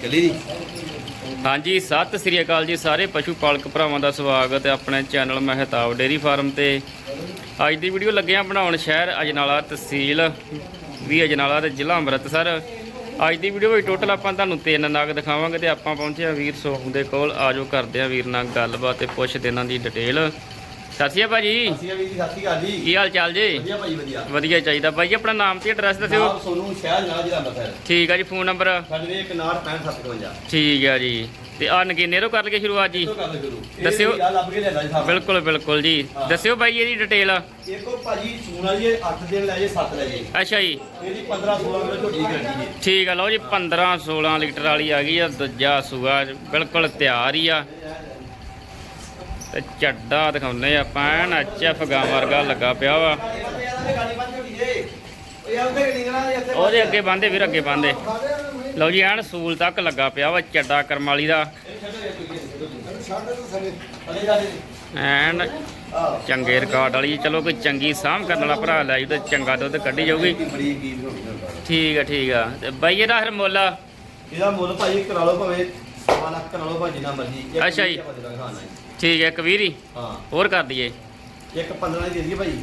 ਇਕੱਲੀ ਦੀ? ਹਾਂਜੀ, ਸਤਿ ਸ੍ਰੀ ਅਕਾਲ ਜੀ ਸਾਰੇ ਪਸ਼ੂ ਪਾਲਕ ਭਰਾਵਾਂ ਦਾ ਸਵਾਗਤ ਹੈ ਆਪਣੇ ਚੈਨਲ ਮਹਿਤਾਬ ਡੇਰੀ ਫਾਰਮ ਤੇ। ਅੱਜ ਦੀ ਵੀਡੀਓ ਲੱਗਿਆ ਬਣਾਉਣ ਸ਼ਹਿਰ ਅਜਨਾਲਾ ਤਹਿਸੀਲ, ਵੀ ਅਜਨਾਲਾ ਤੇ ਜ਼ਿਲ੍ਹਾ ਅੰਮ੍ਰਿਤਸਰ। ਅੱਜ ਦੀ ਵੀਡੀਓ ਵਿੱਚ ਟੋਟਲ ਆਪਾਂ ਤੁਹਾਨੂੰ ਤਿੰਨ ਨਾਗ ਦਿਖਾਵਾਂਗੇ ਤੇ ਆਪਾਂ ਪਹੁੰਚੇ ਆ ਵੀਰ ਸੋਹਮ ਦੇ ਕੋਲ। ਆਜੋ ਕਰਦੇ ਆ ਵੀਰ ਨਾਲ ਗੱਲਬਾਤ ਤੇ ਪੁੱਛਦੇ ਇਹਨਾਂ ਦੀ ਡਿਟੇਲ ਸਤਿ ਸ਼੍ਰੀ ਅਕਾਲ ਭਾਜੀ। ਅਸੀਂ ਵੀ ਜੀ ਸਤਿ ਸ਼੍ਰੀ ਅਕਾਲ ਜੀ। ਕੀ ਹਾਲ ਚਾਲ ਜੀ? ਵਧੀਆ ਭਾਈ ਵਧੀਆ। ਵਧੀਆ ਚਾਹੀਦਾ। ਭਾਈ ਆਪਣਾ ਨਾਮ ਤੇ ਐਡਰੈਸ ਦੱਸਿਓ। ਸੋਨੂੰ ਸ਼ਹਿਰ ਜਨਾਬ ਜੀ ਦਾ ਠੀਕ ਆ ਜੀ ਫੋਨ ਨੰਬਰ 916557 ਠੀਕ ਆ ਜੀ। ਤੇ ਆ ਨਗੀਨੇ ਤੋਂ ਕਰ ਲਈਏ ਸ਼ੁਰੂਆਤ ਜੀ। ਦੱਸਿਓ। ਇਹ ਲੱਭ ਕੇ ਲੈਂਦਾ ਜੀ ਸਾਹਿਬ ਬਿਲਕੁਲ ਬਿਲਕੁਲ ਜੀ। ਹਾਂ। ਦੱਸਿਓ ਬਾਈ ਇਹਦੀ ਡਿਟੇਲ ਇੱਕੋ ਭਾਜੀ ਸੂਣ ਵਾਲੀ ਇਹ 8 ਦਿਨ ਲੈ ਜੇ 7 ਲੈ ਜੇ। ਅੱਛਾ ਜੀ। ਇਹਦੀ 15 16 ਕਿਲੋ ਝੋਟੀ ਗਰੰਟੀ ਜੀ ਠੀਕ ਆ ਲਓ ਜੀ 15 16 ਲੀਟਰ ਵਾਲੀ ਆ ਗਈ ਆ ਦੂਜਾ ਸੂਆ ਬਿਲਕੁਲ ਤਿਆਰ ਹੀ ਆ। ਤੇ ਚੱਡਾ ਦਿਖਾਉਂਦੇ ਆ ਪੈਣ ਐਚਐਫ ਗਾਂ ਵਰਗਾ ਲੱਗਾ ਪਿਆ ਵਾ। ਉਹਦੇ ਅੱਗੇ ਬੰਦੇ ਵੀਰ ਅੱਗੇ ਬੰਦੇ ਲਓ ਜੀ ਐਨ ਸੂਲ ਤੱਕ ਲੱਗਾ ਪਿਆ ਵਾ ਚੱਡਾ ਕਰਮਾਲੀ ਦਾ। ਐਨ ਚੰਗੇ ਰਿਕਾਰਡ ਵਾਲੀ ਚਲੋ ਕੋਈ ਚੰਗੀ ਸਾਂਭ ਕਰਨ ਵਾਲਾ ਭਰਾ ਲੈ ਜੂ ਤੇ ਚੰਗਾ ਦੁੱਧ ਕੱਢੀ ਜਾਊਗੀ। ਠੀਕ ਆ ਠੀਕ ਆ। ਤੇ ਬਾਈ ਇਹਦਾ ਫਿਰ ਮੁੱਲ? ਇਹਦਾ ਮੁੱਲ ਭਾਜੀ ਕਰਾ ਲਓ ਭਾਵੇਂ ਸਵਾ ਲੱਖ ਕਰਾ ਲਓ ਭਾਜੀ ਜਿੰਨਾ ਮਰਜ਼ੀ। ਅੱਛਾ ਜੀ। ਠੀਕ ਹੈ ਵੀਹ ਹੀ। ਹੋਰ ਕਰ ਦਈਏ। ਇੱਕ 15 ਦੀ ਦੇ ਦਈਏ ਭਾਜੀ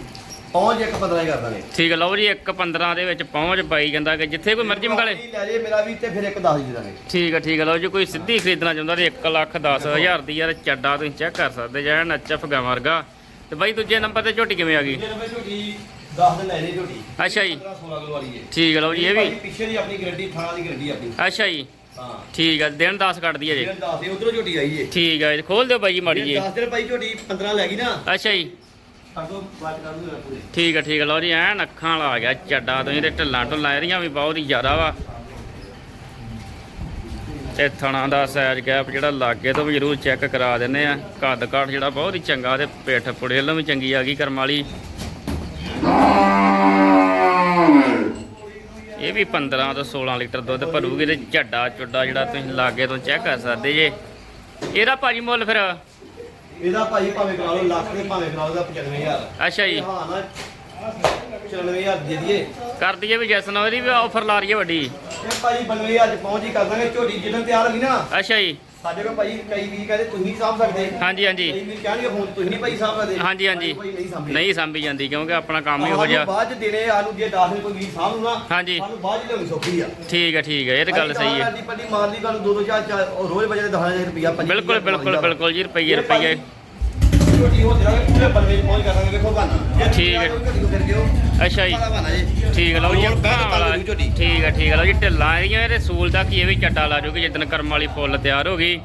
ਪਹੁੰਚ ਇੱਕ 15 ਹੀ ਕਰ ਦਾਂਗੇ। ਠੀਕ ਹੈ ਲਓ ਜੀ ਇੱਕ 15 ਦੇ ਵਿੱਚ ਪਹੁੰਚ ਪਾਈ ਜਾਂਦਾ ਕਿ ਜਿੱਥੇ ਕੋਈ ਮਰਜ਼ੀ ਮੰਗਾ ਲੇ। ਲੈ ਜੇ ਮੇਰਾ ਵੀ ਤੇ ਫਿਰ ਇੱਕ 10 ਦੀ ਦਾਂਗੇ। ਠੀਕ ਹੈ ਠੀਕ ਹੈ ਲਓ ਜੀ ਕੋਈ ਸਿੱਧੀ ਖਰੀਦਣਾ ਚਾਹੁੰਦਾ ਤੇ 1 ਲੱਖ 10 ਹਜ਼ਾਰ ਦੀ ਯਾਰ ਚੱਡਾ ਤੁਸੀਂ ਚੈੱਕ ਕਰ ਸਕਦੇ ਜਾਂ ਨੱਚਾ ਫਗਾ ਵਰਗਾ। ਤੇ ਬਾਈ ਦੂਜੇ ਨੰਬਰ ਤੇ ਝੋਟੀ ਕਿਵੇਂ ਆ ਗਈ? ਜੇ ਨੰਬਰ ਝੋਟੀ 10 ਦਿਨ ਲੈ ਲਈ ਝੋਟੀ। ਅੱਛਾ ਜੀ। 15 16 ਕਿਲੋ ਵਾਲੀ ਹੈ ਠੀਕ ਹੈ ਲਓ ਜੀ ਇਹ ਵੀ। ਪਿੱਛੇ ਦੀ ਆਪਣੀ ਗਰੰਟੀ ਥਾਣਾ ਦੀ ਗਰੰਟੀ ਆਪਣੀ। ਅੱਛਾ ਜੀ। ਹਾਂ। ਠੀਕ ਹੈ ਦਿਨ 10 ਕੱਢ ਦਈਏ ਜੀ। ਜਿਹੜਾ 10 ਦੇ ਉਧਰੋਂ ਝੋਟੀ ਆਈ ਏ। ਠੀਕ ਹੈ ਜੀ ਖੋਲ ਦਿਓ ਬਾਈ ਜੀ ਮਾੜੀ ਜੀ 10 ਦਿਨ ਭਾਈ ਝੋਟੀ 15 ਲੈ ਗਈ ਨਾ। ਅੱਛਾ ਜੀ। ਠੀਕ ਹੈ ਠੀਕ ਹੈ ਲਓ ਜੀ ਐਨ ਅੱਖਾਂ ਆ ਗਿਆ ਚੱਡਾ ਤੁਸੀਂ ਤੇ ਢਿੱਲਾਂ ਢੁੱਲਾਂ ਇਹਦੀਆਂ ਵੀ ਬਹੁਤ ਹੀ ਜ਼ਿਆਦਾ ਵਾ। ਤੇ ਥਣਾ ਦਾ ਸਾਈਜ਼ ਗੈਪ ਜਿਹੜਾ ਲਾਗੇ ਤੋਂ ਵੀ ਜ਼ਰੂਰ ਚੈੱਕ ਕਰਾ ਦਿੰਨੇ ਆ। ਕੱਦ ਕਾਠ ਜਿਹੜਾ ਬਹੁਤ ਹੀ ਚੰਗਾ ਤੇ ਪਿੱਠ ਪੁੜੇ ਵੱਲੋਂ ਵੀ ਚੰਗੀ ਆ ਗਈ ਕਰਮ ਵਾਲੀ। ਇਹ ਵੀ 15 ਤੋਂ 16 ਲੀਟਰ ਦੁੱਧ ਭਰੂਗੀ ਤੇ ਝੱਡਾ ਚੁੱਡਾ ਜਿਹੜਾ ਤੁਸੀਂ ਲਾਗੇ ਤੋਂ ਚੈੱਕ ਕਰ ਸਕਦੇ ਜੇ। ਇਹਦਾ ਭਾਜੀ ਮੁੱਲ ਫਿਰ? ਇਹਦਾ ਭਾਈ ਭਾਵੇਂ ਕਰਾ ਲਓ ਲੱਖ ਦੇ ਭਾਵੇਂ ਕਰਾ ਲਓ ਦਾ 95000 ਅੱਛਾ ਜੀ। ਹਾਂ ਨਾ 94000 ਦੇ ਦਈਏ। ਕਰ ਦਈਏ ਵੀ ਜੈਸਨ ਉਹਦੀ ਵੀ ਆਫਰ ਲਾ ਰਹੀ ਹੈ ਵੱਡੀ। ਇਹ ਭਾਈ 92000 ਚ ਪਹੁੰਚ ਹੀ ਕਰ ਦਾਂਗੇ ਝੋਟੀ ਜਦੋਂ ਤਿਆਰ ਹੋਈ ਨਾ। ਅੱਛਾ ਜੀ। ਸਾਡੇ ਕੋਲ ਭਾਈ ਕਈ ਵੀ ਕਹਿੰਦੇ ਤੁਸੀਂ ਨਹੀਂ ਸਾਂਭ ਸਕਦੇ। ਹਾਂਜੀ ਹਾਂਜੀ। ਕਈ ਵੀ ਕਹਿਣਗੇ ਫੋਨ ਤੁਸੀਂ ਨਹੀਂ ਭਾਈ ਸਾਂਭ ਸਕਦੇ। ਹਾਂਜੀ ਹਾਂਜੀ। ਭਾਈ ਨਹੀਂ ਸਾਂਭੀ। ਨਹੀਂ ਸਾਂਭੀ ਜਾਂਦੀ ਕਿਉਂਕਿ ਆਪਣਾ ਕੰਮ ਹੀ ਹੋ ਸਾਨੂੰ ਜਿਹਾ ਬਾਅਦ ਚ ਦੇਣੇ ਆਨੂੰ ਜੇ 10 ਦਿਨ ਕੋਈ ਵੀ ਸਾਂਭ ਲੂ ਨਾ ਹਾਂਜੀ। ਸਾਨੂੰ ਬਾਅਦ ਚ ਲਿਆਉਣੀ ਸੌਖੀ ਆ। ਠੀਕ ਹੈ ਠੀਕ ਹੈ ਇਹ ਤਾਂ ਗੱਲ ਸਹੀ ਹੈ ਦੀ ਪੱਲੀ ਮਾਰ ਲਈ ਤੁਹਾਨੂੰ 2 2 4 4 ਰੋਜ਼ ਵਜੇ 10000 ਰੁਪਿਆ ਬਿਲਕੁਲ ਬਿਲਕੁਲ ਬਿਲਕੁਲ ਜੀ ਰੁਪਈਏ ਰੁਪਈਏ। ਝੋਟੀ ਹੋ ਜਾਵੇ ਪੂਰੇ ਬਲਵੇ ਚ ਪਹੁੰਚ ਕਰਾਂਗੇ ਵੇਖੋ ਬਾਨਾ ਠੀਕ ਹੈ। ਫਿਰ ਗਿਓ ਅੱਛਾ ਜੀ। ਠੀਕ ਹੈ ਲਓ ਜੀ ਬੈਠ ਵਾਲਾ ਝੋਟੀ। ਠੀਕ ਹੈ ਠੀਕ ਹੈ ਲਓ ਜੀ ਢਿੱਲਾਂ ਇਹਦੀਆਂ ਇਹਦੇ ਸੂਲ ਤੱਕ ਹੀ ਇਹ ਵੀ ਚੱਟਾ ਲਾ ਜੂਗੀ ਜਿੱਦਣ ਕਰਮ ਵਾਲੀ ਫੁੱਲ ਤਿਆਰ ਹੋ ਗਈ।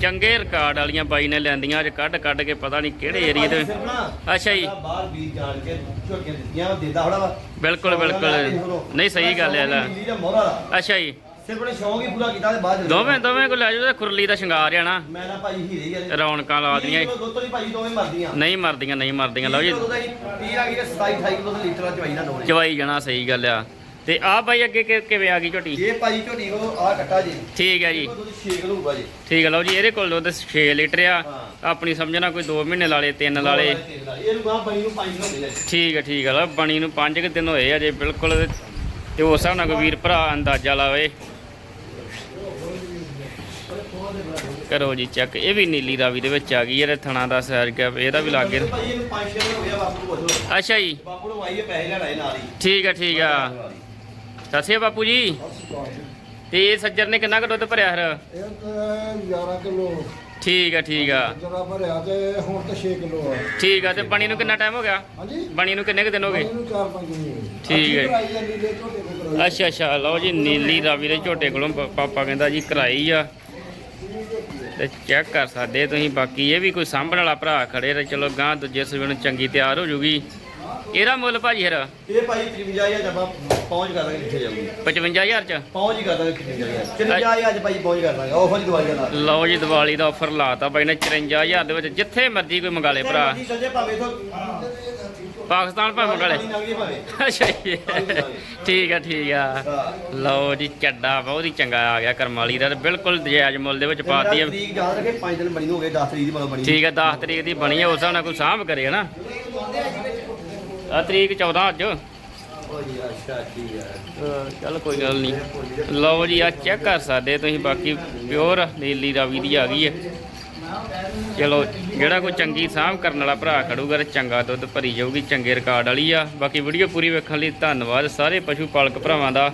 ਚੰਗੇ ਰਿਕਾਰਡ ਵਾਲੀਆਂ ਬਾਈ ਨੇ ਲੈਂਦੀਆਂ ਅੱਜ ਕੱਢ ਕੱਢ ਕੇ ਪਤਾ ਨਹੀਂ ਕਿਹੜੇ ਏਰੀਏ ਦੇ। ਸਿਰਫ ਨਾ ਅੱਛਾ ਜੀ। ਬਾਹਰ ਵੀ ਜਾਣ ਕੇ ਝੋਟੀਆਂ ਦਿੱਤੀਆਂ ਦੇਦਾ ਹੋਣਾ ਵਾ। ਬਿਲਕੁਲ ਬਿਲਕੁਲ। ਨਹੀਂ ਸਹੀ ਗੱਲ ਹੈ ਮੋਹਰਾ ਅੱਛਾ ਜੀ। ਸਿਰਫ ਨੇ ਸ਼ੌਂਕ ਹੀ ਪੂਰਾ ਕੀਤਾ ਤੇ ਬਾਅਦ ਚ। ਦੋਵੇਂ ਦੋਵੇਂ ਕੋ ਲੈ ਜਾਓ ਤੇ ਖੁਰਲੀ ਦਾ ਸ਼ਿੰਗਾਰ ਆ ਨਾ। ਮੈਂ ਨਾ ਭਾਈ ਹੀਰੇ ਹੀ ਆ ਰੌਣਕਾਂ ਲਾ ਦੀਆਂ। ਦੁੱਧ ਤੋਂ ਹੀ ਭਾਈ ਦੋਵੇਂ ਮਰਦੀਆਂ। ਨਹੀਂ ਮਰਦੀਆਂ ਨਹੀਂ ਮਰਦੀਆਂ। ਲਓ ਜੀ। 30 ਆ ਗਈ ਤੇ 27 28 ਕਿਲੋ ਦਾ ਲੀਟਰ ਚਵਾਈ ਨਾ ਦੋਵੇਂ। ਚਵਾਈ ਜਾਣਾ ਸਹੀ ਗੱਲ ਆ। ਤੇ ਆ ਬਾਈ ਅੱਗੇ ਕਿਵੇਂ ਆ ਗਈ ਝੋਟੀ? ਇਹ ਭਾਈ ਝੋਟੀ ਕੋ ਆ ਕੱਟਾ ਜੀ। ਠੀਕ ਹੈ ਜੀ। ਇਹਦਾ ਦੁੱਧ 6 ਕਿਲੋ ਹੋਊਗਾ ਜੀ। ਠੀਕ ਹੈ ਲਓ ਜੀ ਇਹਦੇ ਕੋਲ ਦੁੱਧ 6 ਲੀਟਰ ਆ। ਆਪਣੀ ਸਮਝਣਾ ਕੋਈ 2 ਮਹੀਨੇ ਲਾਲੇ 3 ਲਾਲੇ ਇਹਨੂੰ ਗਾਂ ਬਣੀ ਨੂੰ 5 ਕਿਲੋ ਦੇ ਠੀਕ ਹੈ ਠੀਕ ਹੈ ਲਓ ਬਣੀ ਨੂੰ 5 ਕਿ ਦਿਨ ਹੋਏ ਅਜੇ ਬਿਲਕੁਲ। ਤੇ ਉਸ ਹਿਸਾਬ ਨਾਲ ਕੋਈ ਵੀਰ ਭਰਾ ਅੰਦਾਜ਼ਾ ਲਾਵੇ। ਕਰੋ ਜੀ ਚੈੱਕ ਇਹ ਵੀ ਨੀਲੀ ਰਾਵੀ ਦੇ ਵਿੱਚ ਆ ਗਈ ਇਹਦੇ ਥਣਾ ਦਾ ਸਾਈਜ਼ ਗੈਪ ਇਹਦਾ ਵੀ ਲੱਗੇ ਭਾਈ ਇਹਨੂੰ 5 ਕਿਲੋ ਹੋ ਗਿਆ ਬਾਪੂ ਨੂੰ ਪੁੱਛ ਲਓ। ਅੱਛਾ ਜੀ। ਬਾਪੂ ਨੂੰ ਆਈ ਹੈ ਪੈਸੇ ਲੈਣ ਆਏ ਨਾਲ ਹੀ। ਠੀਕ ਹੈ ਠੀਕ ਆ। ਸਤਿ ਸ਼੍ਰੀ ਬਾਪੂ ਜੀ। ਤੇ ਇਹ ਸੱਜਰ ਨੇ ਕਿੰਨਾ ਕੁ ਦੁੱਧ ਭਰਿਆ ਫਿਰ? ਇਹ ਤਾਂ 11 ਕਿਲੋ। ਠੀਕ ਹੈ ਠੀਕ ਆ। ਜਰਾ ਭਰਿਆ ਤੇ ਹੁਣ ਤਾਂ 6 ਕਿਲੋ ਆ। ਠੀਕ ਆ ਤੇ ਬਣੀ ਨੂੰ ਕਿੰਨਾ ਟਾਈਮ ਹੋ ਗਿਆ? ਹਾਂਜੀ। ਬਣੀ ਨੂੰ ਕਿੰਨੇ ਕੁ ਦਿਨ ਹੋ ਗਏ? ਇਹਨੂੰ 4-5 ਮਹੀਨੇ ਠੀਕ ਹੈ। ਅੱਛਾ ਅੱਛਾ ਲਓ ਜੀ ਨੀਲੀ ਰਾਵੀ ਦੇ ਝੋਟੇ ਕੋਲੋਂ ਪਾਪਾ ਕਹਿੰਦਾ ਜੀ ਕਰਾਈ ਆ। ਤੇ ਚੈੱਕ ਕਰ ਸਕਦੇ ਤੁਸੀਂ। ਬਾਕੀ ਇਹ ਵੀ ਕੋਈ ਸਾਂਭਣ ਵਾਲਾ ਭਰਾ ਖੜੇ ਤੇ ਚਲੋ ਗਾਂ ਦੂਜੇ ਸੂਬੇ ਨੂੰ ਚੰਗੀ ਤਿਆਰ ਹੋ ਜੂਗੀ। ਇਹਦਾ ਮੁੱਲ ਭਾਜੀ ਫਿਰ? ਇਹ ਭਾਈ 53000 ਜਮਾ ਪਹੁੰਚ ਕਰ ਦਾਂਗੇ ਕਿੱਥੇ ਜਾਊਗੀ। 55000 ਚ? ਪਹੁੰਚ ਹੀ ਕਰ ਦਾਂਗੇ ਕਿੱਥੇ ਜਾਊਗੀ। 53000 ਅੱਜ ਭਾਈ ਪਹੁੰਚ ਕਰ ਦਾਂਗੇ ਆਫਰ ਦੀ ਦਵਾਈ ਨਾਲ। ਲਓ ਜੀ ਦੀਵਾਲੀ ਦਾ ਆਫਰ ਲਾਤਾ ਬਾਈ ਨੇ 54000 ਦੇ ਵਿੱਚ ਜਿੱਥੇ ਮਰਜ਼ੀ ਕੋਈ ਮੰਗਾ ਲੇ ਭਰਾ। ਜੀ ਚੱਲੇ ਭਾਵੇਂ ਤੋਂ ਪਾਕਿਸਤਾਨ ਭਾਵੇਂ ਮੰਗਾ ਲੇ। ਅੱਛਾ ਜੀ। ਠੀਕ ਆ ਠੀਕ ਆ। ਲਓ ਜੀ ਚੱਡਾ ਬਹੁਤ ਹੀ ਚੰਗਾ ਆ ਗਿਆ ਕਰਮਾਲੀ ਦਾ ਤੇ ਬਿਲਕੁਲ ਜਾਇਜ਼ ਮੁੱਲ ਦੇ ਵਿੱਚ ਪਾਤੀ ਹੈ ਤਰੀਕ ਯਾਦ ਰੱਖੇ 5 ਦਿਨ ਬਣੀ ਹੋ ਗਏ 10 ਤਰੀਕ ਦੀ ਮਤਲਬ ਬਣੀ। ਠੀਕ ਹੈ 10 ਤਰੀਕ ਦੀ ਬਣੀ ਹੈ ਉਸ ਹਿਸਾਬ ਨਾਲ ਕੋਈ ਸਾਂਭ ਕਰੇ ਹਨਾ? ਆ ਤਰੀਕ 14 ਅੱਜ। ਚੱਲ ਕੋਈ ਗੱਲ ਨਹੀਂ ਲਓ ਜੀ ਆ ਚੈੱਕ ਕਰ ਸਕਦੇ ਤੁਸੀਂ ਬਾਕੀ ਪਿਓਰ ਨੀਲੀ ਰਾਵੀ ਦੀ ਆ ਗਈ ਹੈ। ਚਲੋ ਜਿਹੜਾ ਕੋਈ ਚੰਗੀ ਸਾਂਭ ਕਰਨ ਵਾਲਾ ਭਰਾ ਖੜੂਗਾ ਤੇ ਚੰਗਾ ਦੁੱਧ ਭਰੀ ਜਾਊਗੀ ਚੰਗੇ ਰਿਕਾਰਡ ਵਾਲੀ ਆ। ਬਾਕੀ ਵੀਡੀਓ ਪੂਰੀ ਵੇਖਣ ਲਈ ਧੰਨਵਾਦ ਸਾਰੇ ਪਸ਼ੂ ਪਾਲਕ ਭਰਾਵਾਂ ਦਾ।